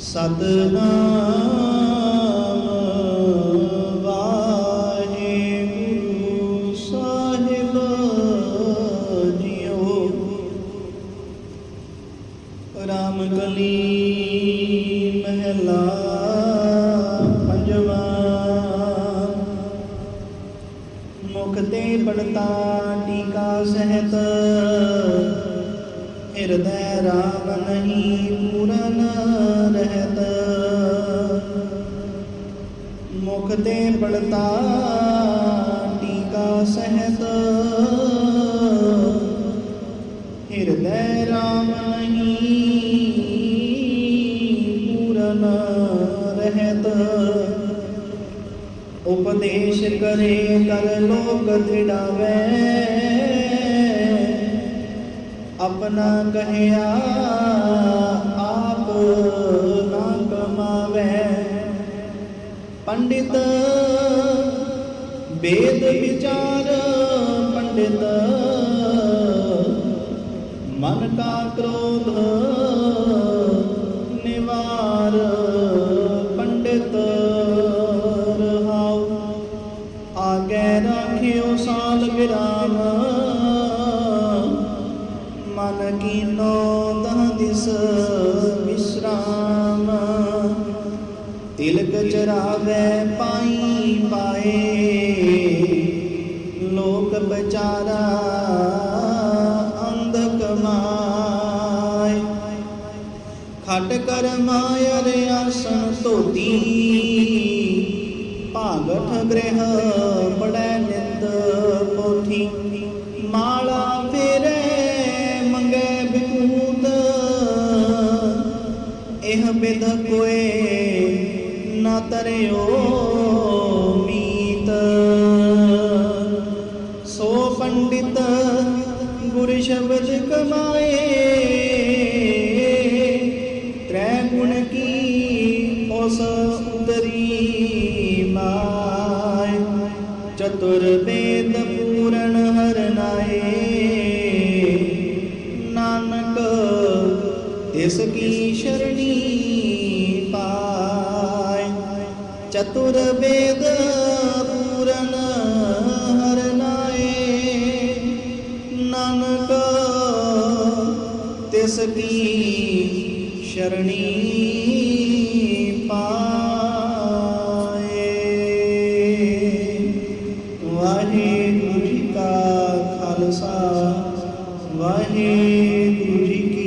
सधन बे सजो रामगली महला पंजव मुखत ते पढ़ता टीका सहत ਸਹਿਤ ਹਿਰਦੈ ਰਾਮ ਨਹੀਂ ਪੂਰਨ ਰਹਿਤ। ਮੁਖ ਤੇ ਪੜਤਾ ਟੀਕਾ ਸਹਿਤ। ਹਿਰਦੈ ਰਾਮ ਨਹੀਂ ਪੂਰਨ ਰਹਿਤ। ਉਪਦੇਸ਼ ਕਰੇ ਕਰ ਲੋਕ ਦਿੜਾਵੇ ਆਪਣਾ ਕਹਿਆ ਆਪ ਨਾ ਕਮਾਵੇ। ਪੰਡਿਤ ਵੇਦ ਵਿਚਾਰ ਪੰਡਿਤ ਮਨ ਕਾ ਮਨ ਕੀਨੋ ਦਹ ਦਿਸ ਵਿਸਰਾਮ ਤਿਲਕ ਚਰਾਵੇ ਪਾਈ ਪਾਏ, ਲੋਕ ਬਚਾਰਾ ਅੰਧ ਕਮਾਏ। ਖਟ ਕਰ ਮਾਇਰ ਆਸਣ ਧੋਤੀ, ਭਾਗਠ ਗ੍ਰਹਿ ਬੜੈ ਨਿੰਦ ਪੋਥੀ। ਇਹ ਬਿਧ ਕੋਏ ਨਾ ਤਰਿਓ ਮੀਤ। ਸੋ ਪੰਡਿਤ ਗੁਰ ਸ਼ਬਦ ਕਮਾਏ, ਤ੍ਰੈ ਗੁਣ ਕੀ ਉਸ ਉਤਰੀ ਮਾਇ ਚਤੁਰ ਵੇਦ ਪੂਰਨ ਹਰ ਨਾਏ। ਇਸ ਕੀ ਸ਼ਰਣੀ ਪਾਇ? ਚਤੁਰ ਵੇਦ ਪੂਰਨ ਹਰਨਾਏ ਨਾਨਕ, ਤਿਸ ਕੀ ਸ਼ਰਣੀ ਪਾਏ ਵਾਹਿਗੁਰੂ ਜੀ ਕਾ ਖਾਲਸਾ, ਵਾਹਿਗੁਰੂ ਜੀ